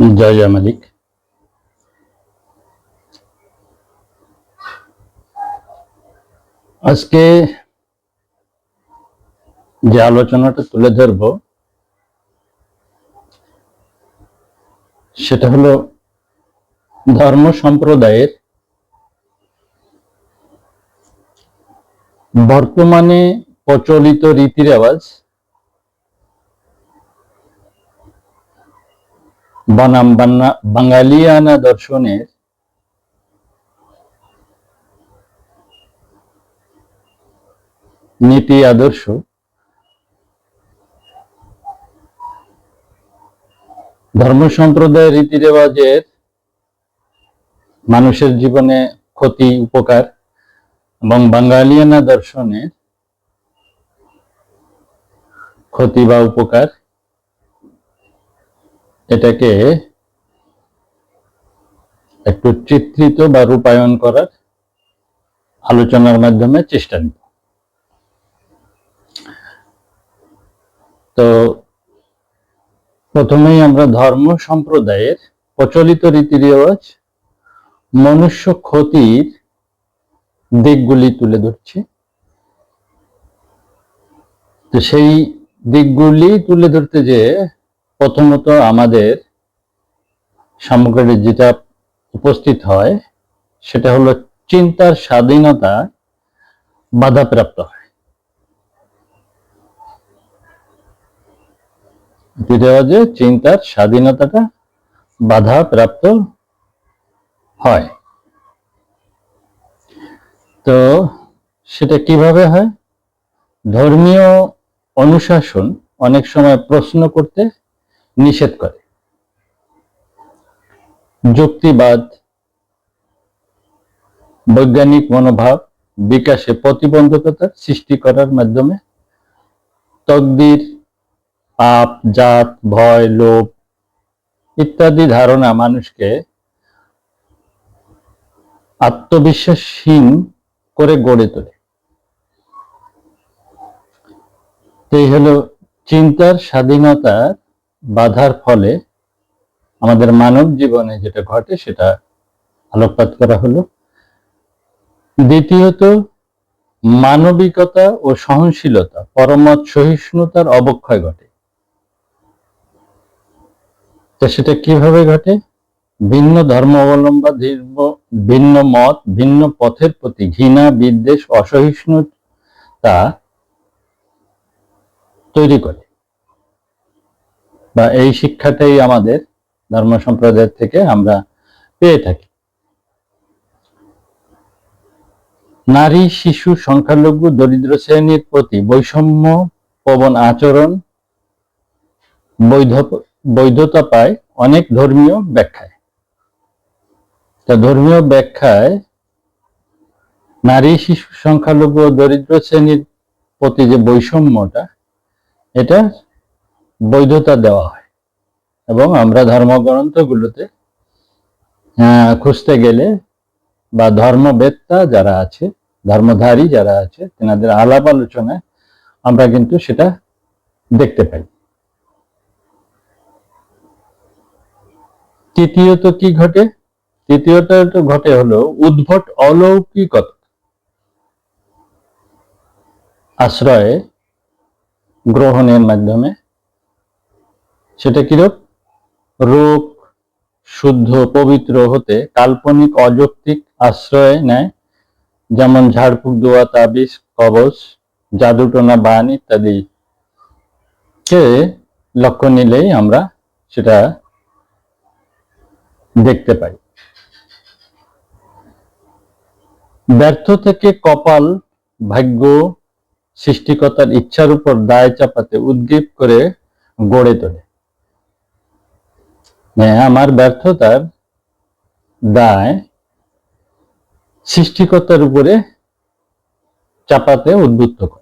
জয় মালিক। আজকে যে আলোচনাটা তুলে ধরব, সেটা হলো ধর্ম সম্প্রদায়ের বর্তমানে প্রচলিত রীতি রেওয়াজ। বনাম বাঙালিয়ানা দর্শনের নীতি আদর্শ ধর্ম সম্প্রদায়ের রীতি রেওয়াজের মানুষের জীবনে ক্ষতি, উপকার এবং বাঙালিয়ানা দর্শনের ক্ষতি বা উপকার এটাকে একটু চিত্রিত বা রূপায়ণ করার আলোচনার মাধ্যমে চেষ্টা নিব। তো প্রথমেই আমরা ধর্ম সম্প্রদায়ের প্রচলিত রীতি রেওয়াজ মনুষ্য ক্ষতির দিকগুলি তুলে ধরছি। তো সেই দিকগুলি তুলে ধরতে যে প্রথমত আমাদের সামগ্রী যেটা উপস্থিত হয়, সেটা হলো চিন্তার স্বাধীনতা বাধাপ্রাপ্ত হয়। দ্বিতীয় যে চিন্তার স্বাধীনতাটা বাধাপ্রাপ্ত হয়। তো সেটা কীভাবে হয়? ধর্মীয় অনুশাসন অনেক সময় প্রশ্ন করতে নিষেধ করে। যুক্তিবাদ, বৈজ্ঞানিক মনোভাব বিকাশে প্রতিবন্ধকতা সৃষ্টি করার মাধ্যমে তকদির, পাপ, জাত, ভয়, লোভ ইত্যাদি ধারণা মানুষকে আত্মবিশ্বাসহীন করে গড়ে তোলে। এই হলো চিন্তার স্বাধীনতার বাধার ফলে আমাদের মানব জীবনে যেটা ঘটে সেটা আলোকপাত করা হলো। দ্বিতীয়ত, মানবিকতা ও সহনশীলতা, পরমত সহিষ্ণুতার অবক্ষয় ঘটে। সেটা কীভাবে ঘটে? ভিন্ন ধর্ম অবলম্বন ভিন্ন- ভিন্ন মত, ভিন্ন পথের প্রতি ঘৃণা, বিদ্বেষ, অসহিষ্ণুতা তৈরি করে। বা এই শিক্ষাটাই আমাদের ধর্ম সম্প্রদায়ের থেকে আমরা পেয়ে থাকি। নারী, শিশু, সংখ্যালঘু, দরিদ্র শ্রেণির প্রতি বৈষম্য প্রবণ আচরণ বৈধ, বৈধতা পায় অনেক ধর্মীয় ব্যাখ্যায়। তা ধর্মীয় ব্যাখ্যায় নারী, শিশু, সংখ্যালঘু দরিদ্র শ্রেণির প্রতি যে বৈষম্যটা, এটা বৈধতা দেওয়া হয়। এবং আমরা ধর্মগ্রন্থগুলোতে খুঁজতে গেলে বা ধর্মবেত্তা যারা আছে, ধর্মধারী যারা আছে, তেনাদের আলাপ আলোচনায় আমরা কিন্তু সেটা দেখতে পাই। তৃতীয়ত কি ঘটে? তৃতীয়ত ঘটে হলো উদ্ভট অলৌকিকতা। আশ্রয়ে গ্রহণের মাধ্যমে সেটা কিরূপ রোগ? শুদ্ধ, পবিত্র হতে কাল্পনিক, অযৌক্তিক আশ্রয় নেয়, যেমন ঝাড়ফুঁক, দোয়া, তাবিজ কবচ জাদুটোনা, বান ইত্যাদি। কে লক্ষ্য নিলেই আমরা সেটা দেখতে পাই। ব্যর্থ থেকে কপাল ভাগ্য সৃষ্টিকর্তার ইচ্ছার উপর দায় চাপাতে উদ্গীপ করে গড়ে তোলে। আমার ব্যর্থতার দায় সৃষ্টিকর্তার উপরে চাপাতে উদ্বুদ্ধ করে।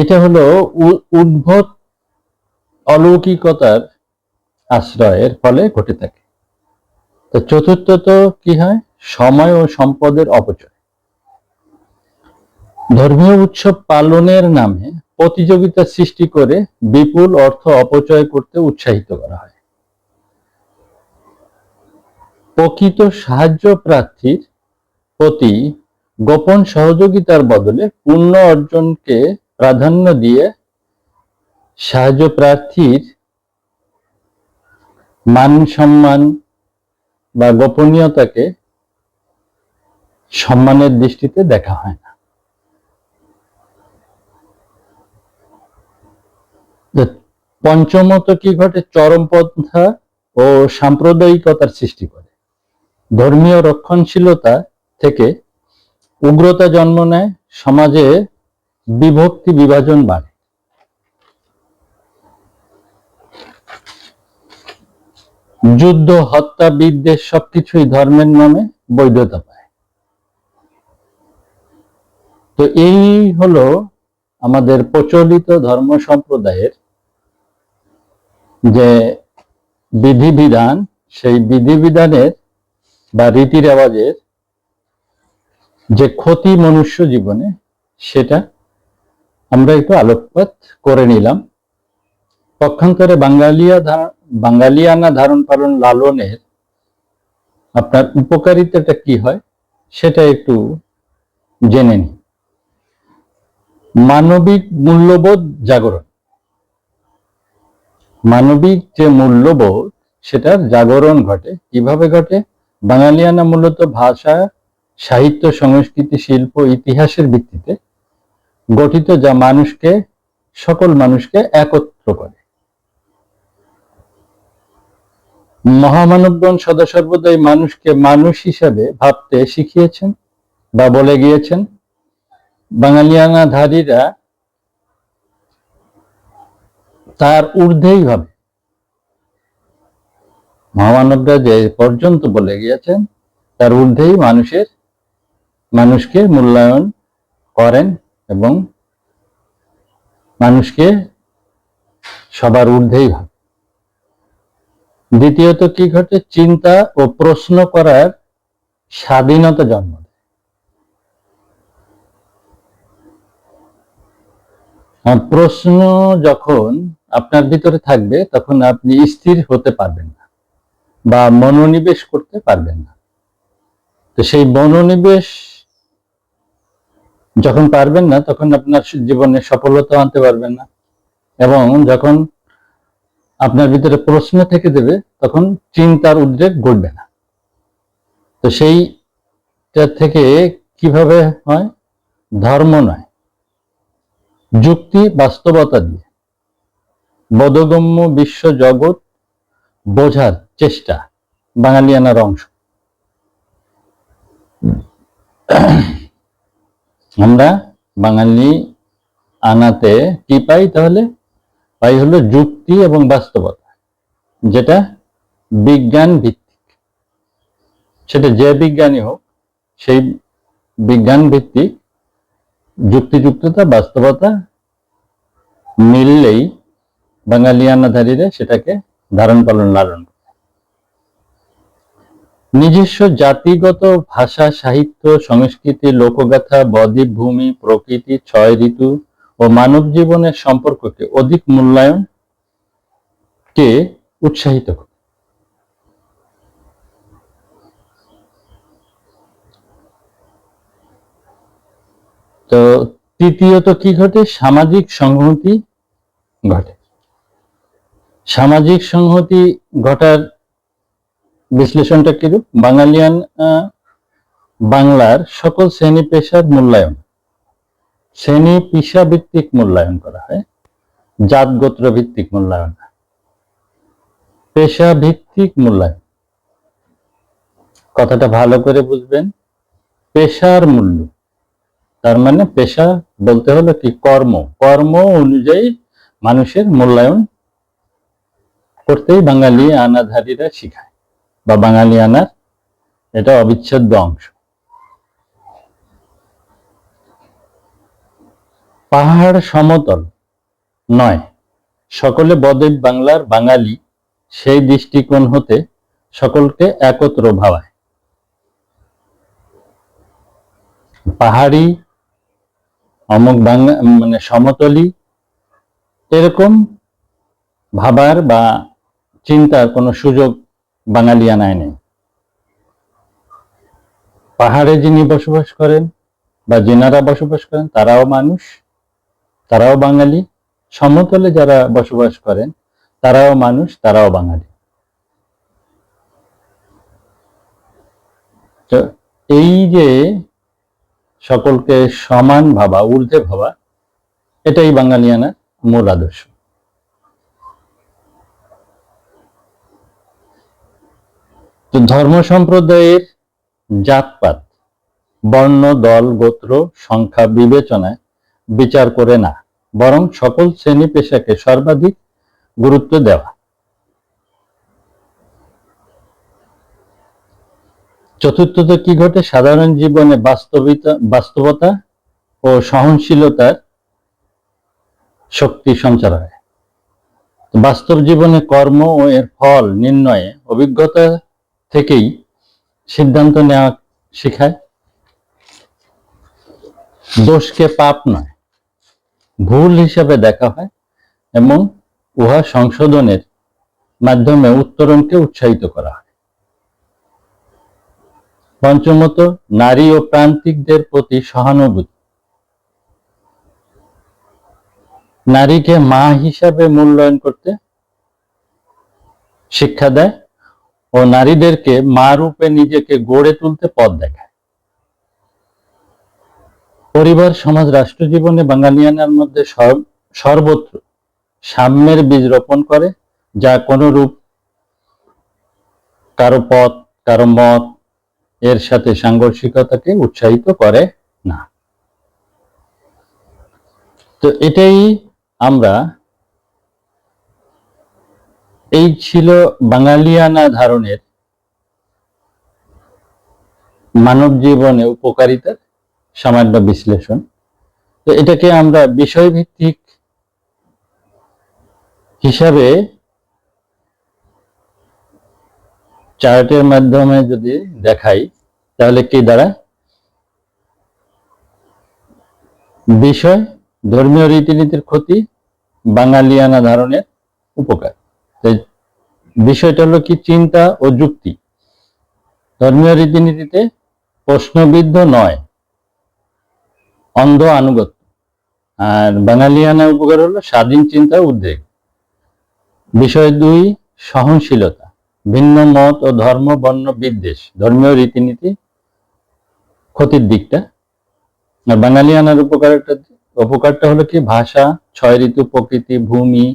এটা হলো উ- উদ্ভট অলৌকিকতার আশ্রয়ের ফলে ঘটে থাকে। তো চতুর্থত কি হয়? সময় ও সম্পদের অপচয়। ধর্মীয় উৎসব পালনের নামে প্রতিযোগিতা সৃষ্টি করে বিপুল অর্থ অপচয় করতে উৎসাহিত করা হয়। প্রকৃত সাহায্য প্রার্থীর প্রতি গোপন সহযোগিতার বদলে পূর্ণ অর্জনকে প্রাধান্য দিয়ে সাহায্য প্রার্থীর মান সম্মান বা গোপনীয়তাকে সম্মানের দৃষ্টিতে দেখা হয় না পঞ্চমত কি ঘটে? চরমপন্থা ও সাম্প্রদায়িকতার সৃষ্টি করে। ধর্মীয় রক্ষণশীলতা থেকে উগ্রতা জন্ম নেয়, সমাজে বিভক্তি বিভাজন বাড়ে। যুদ্ধ, হত্যা, বিদ্বেষ সবকিছুই ধর্মের নামে বৈধতা পায়। তো এই হলো আমাদের প্রচলিত ধর্ম সম্প্রদায়ের যে বিধিবিধান সেই বিধিবিধানের বা রীতি রেওয়াজের যে ক্ষতি মনুষ্য জীবনে, সেটা আমরা একটু আলোকপাত করে নিলাম। পক্ষান্তরে বাঙালিয়া বাঙালিয়ানা ধারণ পালন লালনের আপনার উপকারিতাটা কি হয়, সেটা একটু জেনে নিই। মানবিক মূল্যবোধ জাগরণ। মানবিক যে মূল্যবোধ সেটার জাগরণ ঘটে। কীভাবে ঘটে? বাঙালিয়ানা মূলত ভাষা, সাহিত্য, সংস্কৃতি, শিল্প, ইতিহাসের ভিত্তিতে গঠিত, যা মানুষকে, সকল মানুষকে একত্র করে। মহামানবগণ সদা সর্বদাই মানুষকে মানুষ হিসাবে ভাবতে শিখিয়েছেন বা বলে গিয়েছেন। বাঙালিয়ানাধারীরা তার ঊর্ধ্বেই ভাবে মহামানবরা যে পর্যন্ত বলে গিয়েছেন, তার ঊর্ধ্বেই মানুষের, মানুষকে মূল্যায়ন করেন এবং মানুষকে সবার ঊর্ধ্বেই ভাবে দ্বিতীয়ত কি ঘটে? চিন্তা ও প্রশ্ন করার স্বাধীনতা জন্ম দেয়। প্রশ্ন যখন আপনার ভিতরে থাকবে, তখন আপনি স্থির হতে পারবেন না বা মনোনিবেশ করতে পারবেন না। তো সেই মনোনিবেশ যখন পারবেন না, তখন আপনার জীবনে সফলতা আনতে পারবেন না এবং যখন আপনার ভিতরে প্রশ্ন থেকে দেবে, তখন চিন্তার উদ্রেক ঘটবে না। তো সেইটা থেকে কীভাবে হয়? ধর্ম নয়, যুক্তি বাস্তবতা দিয়ে। বোধগম্য বিশ্ব জগৎ বোঝার চেষ্টা বাঙালিয়ানার অংশ আমরা বাঙালি আনাতে কি পাই তাহলে? পাই হলো যুক্তি এবং বাস্তবতা, যেটা বিজ্ঞান ভিত্তিক। সেটা যে বিজ্ঞানী হোক, সেই বিজ্ঞান ভিত্তিক যুক্তিযুক্ততা, বাস্তবতা মিললেই বাঙালিয়ানাধারীরা সেটাকে ধারণ, পালন, লালন নিজস্ব জাতিগত ভাষা, সাহিত্য, সংস্কৃতি, লোকগাথা বদ্বীপ ভূমি প্রকৃতি, ছয় ঋতু ও মানব জীবনের সম্পর্ককে অধিক মূল্যায়ন কে উৎসাহিত করে। তো তৃতীয়ত কি ঘটে? সামাজিক সংহতি ঘটে। সামাজিক সংহতি ঘটার বিশ্লেষণটা কিরূপ? বাঙালিয়ান বাংলার সকল শ্রেণি পেশার মূল্যায়ন। শ্রেণি পেশা ভিত্তিক মূল্যায়ন করা হয়, জাত গোত্র ভিত্তিক মূল্যায়ন। পেশা ভিত্তিক মূল্যায়ন। কথাটা ভালো করে বুঝবেন। পেশার মূল্য। তার মানে পেশা বলতে হলো কি? কর্ম। কর্ম অনুযায়ী মানুষের মূল্যায়ন করতেই বাঙালি আনাধারীরা শিখায় বা বাঙালি আনার এটা অবিচ্ছেদ্য অংশ। পাহাড় সমতল নয়, সকলে বদ্বীপ বাংলার বাঙালি, সেই দৃষ্টিকোণ হতে সকলকে একত্র ভাবায়। পাহাড়ি অমুক বাংলা মানে সমতলি, এরকম ভাবার বা চিন্তার কোনো সুযোগ বাঙালিয়ানায় নেই। পাহাড়ে যিনি বসবাস করেন বা যেনারা বসবাস করেন, তারাও মানুষ, তারাও বাঙালি। সমতলে যারা বসবাস করেন, তারাও মানুষ, তারাও বাঙালি। তো এই যে সকলকে সমান ভাবা, ঊর্ধ্বে ভাবা, এটাই বাঙালিয়ানার মূল আদর্শ। তো ধর্ম সম্প্রদায়ের জাতপাত, বর্ণ, দল, গোত্র, সংখ্যা, বিবেচনায় বিচার করে না, বরং সকল শ্রেণি পেশাকে সর্বাধিক গুরুত্ব দেওয়া। চতুর্থত কি ঘটে? সাধারণ জীবনে বাস্তবিতা, বাস্তবতা ও সহনশীলতার শক্তি সঞ্চার হয়। বাস্তব জীবনে কর্ম ও এর ফল নির্ণয়ে অভিজ্ঞতা থেকেই সিদ্ধান্ত নেওয়া শেখায়। দোষকে পাপ নয়, ভুল হিসাবে দেখা হয় এবং উহা সংশোধনের মাধ্যমে উত্তরণকে উৎসাহিত করা হয়। পঞ্চমত, নারী ও প্রান্তিকদের প্রতি সহানুভূতি। নারীকে মা হিসাবে মূল্যায়ন করতে শিক্ষা দেয় ও নারীদেরকে মা রূপে নিজেকে গড়ে তুলতে পথ দেখায়। পরিবার, সমাজ রাষ্ট্র জীবনে বাঙালিয়ানার মধ্যে সর্বত্র সাম্যের বীজ রোপণ করে, যা কোনো রূপ, কারও পথ, কারও মত, এর সাথে সাংঘর্ষিকতাকে উৎসাহিত করে না। তো এটাই আমরা এই ছিল বাঙালিয়ানা ধারণের মানব জীবনে উপকারিতার সামান্য বিশ্লেষণ। তো এটাকে আমরা বিষয়ভিত্তিক হিসাবে চার্টের মাধ্যমে যদি দেখাই, তাহলে কি দ্বারা? বিষয়, ধর্মীয় রীতিনীতির ক্ষতি, বাঙালিয়ানা ধারণের উপকার। বিষয়টা হলো কি, চিন্তা ও যুক্তি। ধর্মীয় রীতিনীতিতে প্রশ্নবিদ্ধ নয়। অন্ধ আনুগত্য। আর বাঙালিয়ানা উপকার হলো স্বাধীন চিন্তা উদ্বেগ। বিষয় দুই, সহনশীলতা। ভিন্ন মত ও ধর্ম, বর্ণ, বিদ্বেষ। ধর্মীয় রীতিনীতি ক্ষতির দিকটা। আর বাঙালিয়ানার উপকারটা উপকারটা হলো কি, ভাষা, ছয় ঋতু, প্রকৃতি, ভূমি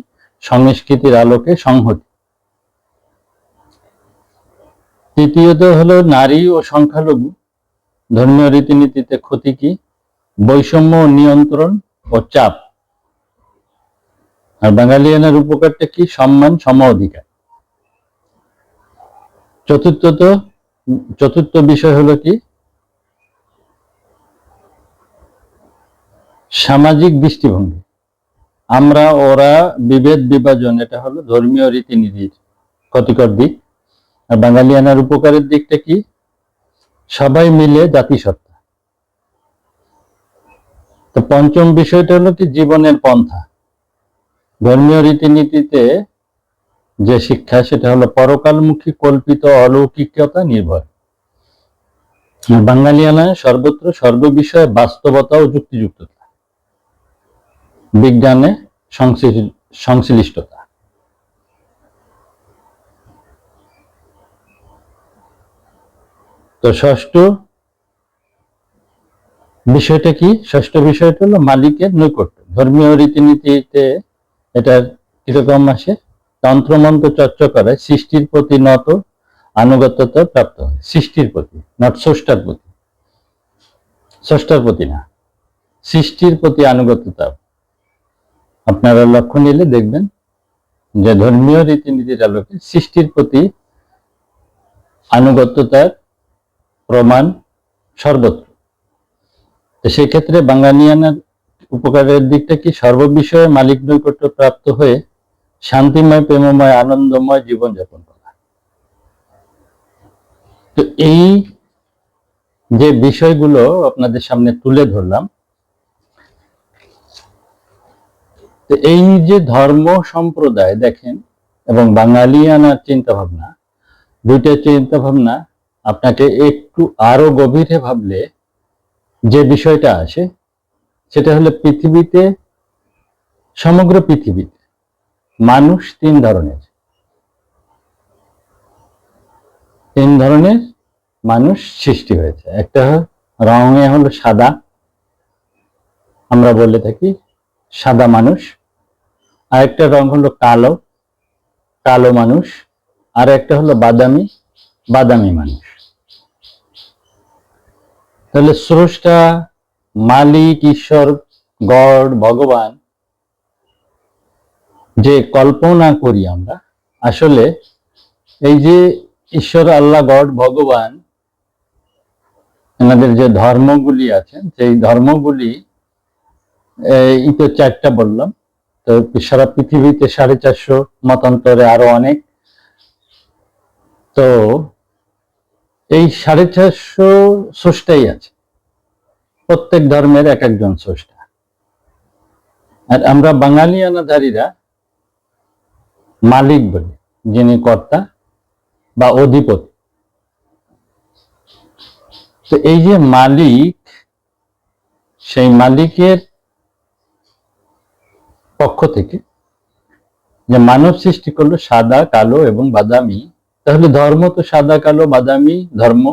সংস্কৃতির আলোকে সংহতি। তৃতীয়ত হলো নারী ও সংখ্যালঘু। ধর্মীয় রীতিনীতিতে ক্ষতি কি? বৈষম্য নিয়ন্ত্রণ ও চাপ। আর বাঙালিয়ানার উপকারটা কি? সম্মান, সম অধিকার। চতুর্থত, চতুর্থ বিষয় হলো কি? সামাজিক দৃষ্টিভঙ্গি। আমরা ওরা বিভেদ বিভাজন, এটা হলো ধর্মীয় রীতিনীতির ক্ষতিকর দিক। আর বাঙালিয়ানার উপকারের দিকটা কি? সবাই মিলে জাতিসত্তা। তো পঞ্চম বিষয়টা হলো কি? জীবনের পন্থা। ধর্মীয় রীতিনীতিতে যে শিক্ষা, সেটা হলো পরকালমুখী কল্পিত অলৌকিকতা নির্ভর। আর বাঙালিয়ানায় সর্বত্র সর্ববিষয়ে বাস্তবতা ও যুক্তিযুক্ততা বিজ্ঞানে সংশ্লি- সংশ্লিষ্টতা। তো ষষ্ঠ বিষয়টা কি? ষষ্ঠ বিষয়টা হলো মালিকের নৈকট্য ধর্মীয় রীতিনীতিতে এটার কীরকম আসে? তন্ত্রমন্ত্র চর্চা করে, সৃষ্টির প্রতি নত আনুগত্যতা প্রাপ্ত হয়। সৃষ্টির প্রতি নট স্রষ্টার প্রতি। স্রষ্টার প্রতি না। সৃষ্টির প্রতি আনুগত্যতা আপনারা লক্ষ্য নিলে দেখবেন যে ধর্মীয় রীতিনীতির আলোকে সৃষ্টির প্রতি আনুগত্যতার প্রমাণ সর্বত্র। সেক্ষেত্রে বাঙালিয়ানার উপকারের দিকটা কি? সর্ববিষয়ে মালিক নৈকট্য প্রাপ্ত হয়ে শান্তিময়, প্রেমময়, আনন্দময় জীবনযাপন করা। তো এই যে বিষয়গুলো আপনাদের সামনে তুলে ধরলাম তো এই যে ধর্ম সম্প্রদায় দেখেন, এবং বাঙালিয়ানার চিন্তা ভাবনা দুইটা চিন্তা ভাবনা আপনাকে একটু আরও গভীরে ভাবলে যে বিষয়টা আসে, সেটা হলো পৃথিবীতে, সমগ্র পৃথিবীতে মানুষ তিন ধরনের। তিন ধরনের মানুষ সৃষ্টি হয়েছে। একটা রঙে হলো সাদা, আমরা বলে থাকি সাদা মানুষ আরেকটা রং হলো কালো কালো মানুষ। আর একটা হলো বাদামি বাদামি মানুষ। তাহলে স্রষ্টা, মালিক, ঈশ্বর, গড, ভগবান, যে কল্পনা করি আমরা, আসলে এই যে ঈশ্বর, আল্লাহ, গড, ভগবান এনাদের যে ধর্মগুলি আছেন, সেই ধর্মগুলি, এই তো চারটা বললাম তো সারা পৃথিবীতে সাড়ে চারশো মতান্তরে আরও অনেক। তো এই সাড়ে চারশো স্রষ্টাই আছে। প্রত্যেক ধর্মের এক একজন স্রষ্টা। আর আমরা বাঙালিয়ানাধারীরা মালিক বলি, যিনি কর্তা বা অধিপতি। তো এই যে মালিক, সেই মালিকের পক্ষ থেকে যে মানব সৃষ্টি করল সাদা, কালো এবং বাদামি। তাহলে ধর্ম তো সাদা, কালো, বাদামি ধর্ম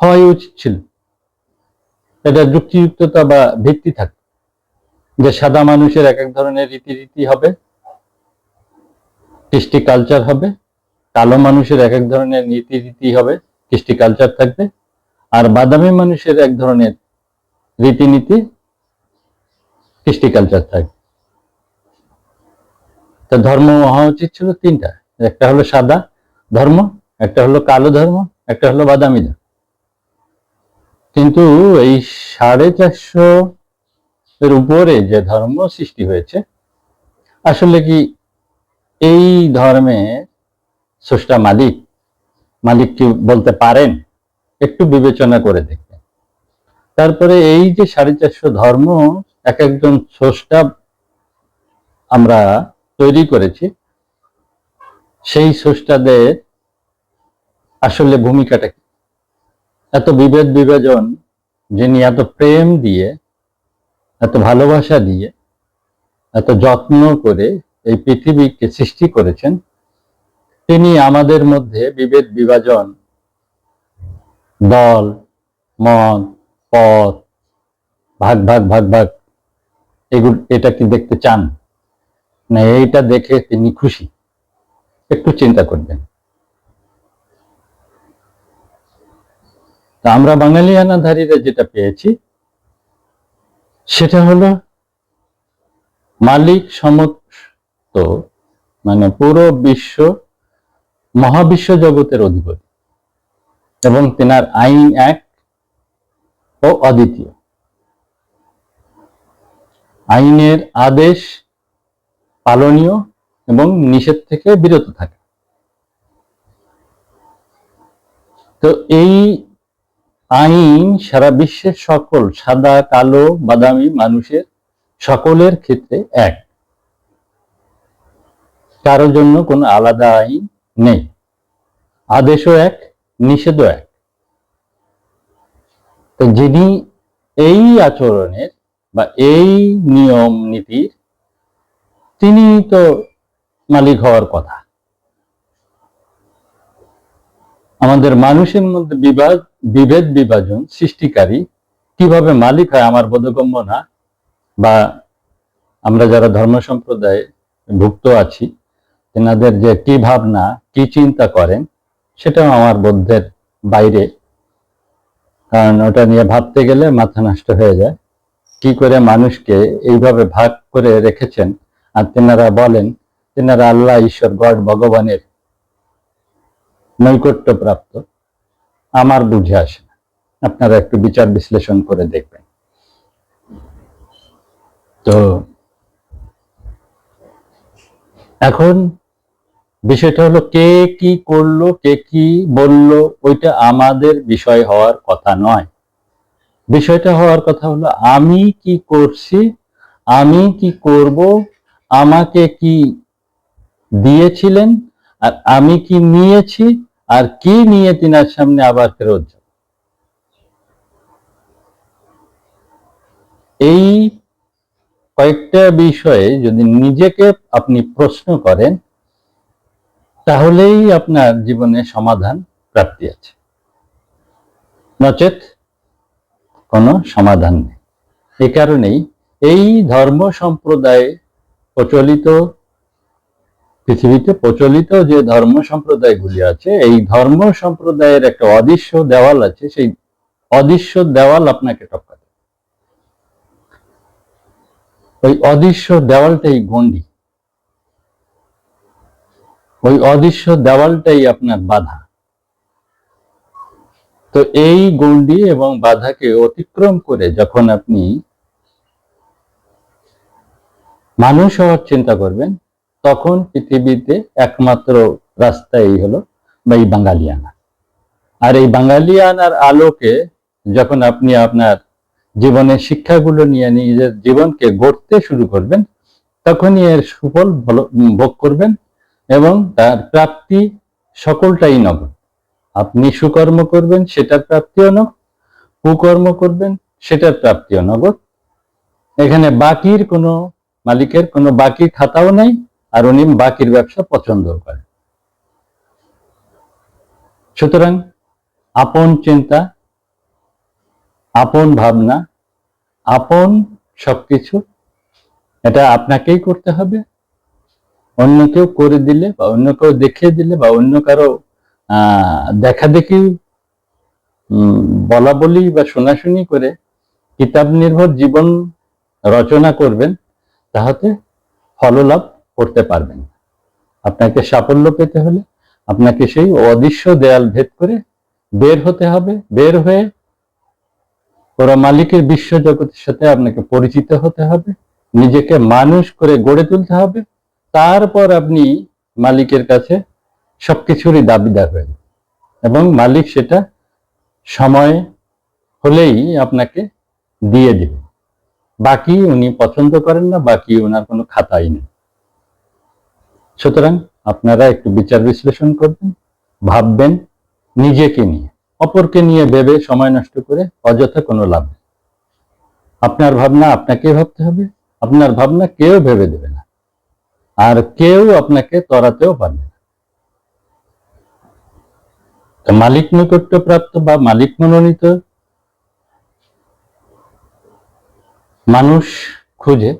হওয়াই উচিত ছিল। এটা যুক্তিযুক্ততা বা ভিত্তি থাকে। যে সাদা মানুষের এক এক ধরনের রীতিরীতি হবে, কৃষ্টি কালচার হবে, কালো মানুষের এক এক ধরনের নীতিরীতি হবে, কৃষ্টি কালচার থাকবে, আর বাদামি মানুষের এক ধরনের রীতিনীতি কৃষ্টি কালচার থাকবে তো ধর্ম হওয়া উচিত ছিল তিনটা। একটা হলো সাদা ধর্ম, একটা হলো কালো ধর্ম, একটা হলো বাদামি ধর্ম। কিন্তু এই সাড়ে চারশো এর উপরে যে ধর্ম সৃষ্টি হয়েছে, আসলে কি এই ধর্মে স্রষ্টা মালিক মালিক কি বলতে পারেন? একটু বিবেচনা করে দেখবেন। তারপরে এই যে সাড়ে চারশো ধর্ম এক একজন স্রষ্টা আমরা তৈরি করেছি। সেই স্রষ্টাদের আসলে ভূমিকাটা কি? এত বিভেদ বিভাজন, যিনি এত প্রেম দিয়ে, এত ভালোবাসা দিয়ে, এত যত্ন করে এই পৃথিবীকে সৃষ্টি করেছেন, তিনি আমাদের মধ্যে বিভেদ বিভাজন, দল মন পথ, ভাগ ভাগ ভাগ ভাগ এটা কি দেখতে চান? না, এইটা দেখে তিনি খুশি। একটু চিন্তা করবেন। তা আমরা বাঙালিয়ানাধারীরা যেটা পেয়েছি, সেটা হলো মালিক সমস্ত মানে পুরো বিশ্ব, মহাবিশ্ব জগতের অধিপতি এবং তেনার আইন এক ও অদ্বিতীয়। আইনের আদেশ পালনীয় এবং নিষেধ থেকে বিরত থাকে। তো এই আইন সারা বিশ্বের সকল সাদা, কালো, বাদামি মানুষের সকলের ক্ষেত্রে এক। কারোর জন্য কোনো আলাদা আইন নেই। আদেশও এক, নিষেধও এক। তো যিনি এই আচরণের বা এই নিয়ম নীতির তিনি তো মালিক হওয়ার কথা। আমাদের মানুষের মধ্যে বিবাদ বিভেদ বিভাজন সৃষ্টিকারী কীভাবে মালিক হয় আমার বোধগম্য না বা আমরা যারা ধর্ম সম্প্রদায়ে ভুক্ত আছি, তেনাদের যে কি ভাবনা, কি চিন্তা করেন, সেটাও আমার বোধের বাইরে। কারণ ওটা নিয়ে ভাবতে গেলে মাথা নষ্ট হয়ে যায়। কি করে মানুষকে এইভাবে ভাগ করে রেখেছেন? আর তেনারা বলেন, তেনারা আল্লাহ ঈশ্বর গড ভগবানের নৈকট্য প্রাপ্ত আমার বুঝে আসে না। আপনারা একটু বিচার বিশ্লেষণ করে দেখবেন। তো এখন বিষয়টা হলো, কে কি করল, কে কি বলল, ওইটা আমাদের বিষয় হওয়ার কথা নয়। বিষয়টা হওয়ার কথা হলো, আমি কি করছি? আমি কি করব? আমাকে কি দিয়েছিলেন? আর আমি কি নিয়েছি? আর কি নিয়ে তিনার সামনে আবার ফেরত যাব? এই কয়েকটা বিষয়ে যদি নিজেকে আপনি প্রশ্ন করেন, তাহলেই আপনার জীবনে সমাধান প্রাপ্তি আছে। নচেত কোনো সমাধান নেই। এ কারণেই এই ধর্ম সম্প্রদায়ে প্রচলিত, পৃথিবীতে প্রচলিত যে ধর্ম সম্প্রদায়গুলি আছে, এই ধর্ম সম্প্রদায়ের একটা অদৃশ্য দেওয়াল আছে, সেই অদৃশ্য দেওয়াল আপনাকে টপকাতে হবে। ওই অদৃশ্য দেওয়ালটাই গণ্ডি। ওই অদৃশ্য দেওয়ালটাই আপনার বাধা। তো এই গণ্ডি এবং বাধাকে অতিক্রম করে যখন আপনি মানুষ হওয়ার চিন্তা করবেন, তখন পৃথিবীতে একমাত্র রাস্তা এই হলো বা এই বাঙালিয়ানা। আর এই বাঙালিয়ানার আলোকে যখন আপনি আপনার জীবনের শিক্ষাগুলো নিয়ে নিজের জীবনকে গড়তে শুরু করবেন, তখনই এর সুফল ভোগ করবেন এবং তার প্রাপ্তি সকলটাই নগদ আপনি সুকর্ম করবেন, সেটার প্রাপ্তিও নগদ কুকর্ম করবেন, সেটার প্রাপ্তিও নগদ এখানে বাকির কোনো মালিকের কোনো বাকির খাতাও নাই, আর উনি বাকির ব্যবসা পছন্দও করেন। সুতরাং আপন চিন্তা, আপন ভাবনা, আপন সবকিছু, এটা আপনাকেই করতে হবে। অন্য কেউ করে দিলে বা অন্য কেউ দেখিয়ে দিলে বা অন্য কারও আহ দেখা দেখি বলা বলি বা শোনাশুনি করে কিতাব নির্ভর জীবন রচনা করবেন, তাহাতে ফললাভ করতে পারবেন। আপনাকে সাফল্য পেতে হলে আপনাকে সেই অদৃশ্য দেয়াল ভেদ করে বের হতে হবে, বের হয়ে ওরা মালিকের বিশ্ব জগতের সাথে আপনাকে পরিচিত হতে হবে, নিজেকে মানুষ করে গড়ে তুলতে হবে, তারপর আপনি মালিকের কাছে সবকিছুরই দাবিদার হয়ে। এবং মালিক সেটা সময় হলেই আপনাকে দিয়ে দিবে। বাকি উনি পছন্দ করেন না, বাকি ওনার কোনো খাতাই নেই। সুতরাং আপনারা একটু বিচার বিশ্লেষণ করবেন, ভাববেন, নিজেকে নিয়ে। অপরকে নিয়ে ভেবে সময় নষ্ট করে অযথা কোনো লাভ নেই। আপনার ভাবনা আপনাকে ভাবতে হবে, আপনার ভাবনা কেউ ভেবে দেবে না। আর কেউ আপনাকে তরাতেও পারবে না। মালিক নৈকট্য প্রাপ্ত বা মালিক মনোনীত মানুষ খুঁজে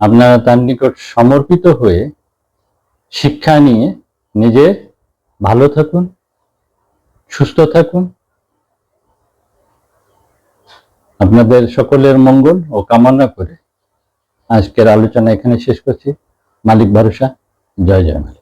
আপনারা তার নিকট সমর্পিত হয়ে শিক্ষা নিয়ে নিজে ভালো থাকুন, সুস্থ থাকুন। আপনাদের সকলের মঙ্গল ও কামনা করে আজকের আলোচনা এখানে শেষ করছি। মালিক ভরসা, জয় জয় মালিক।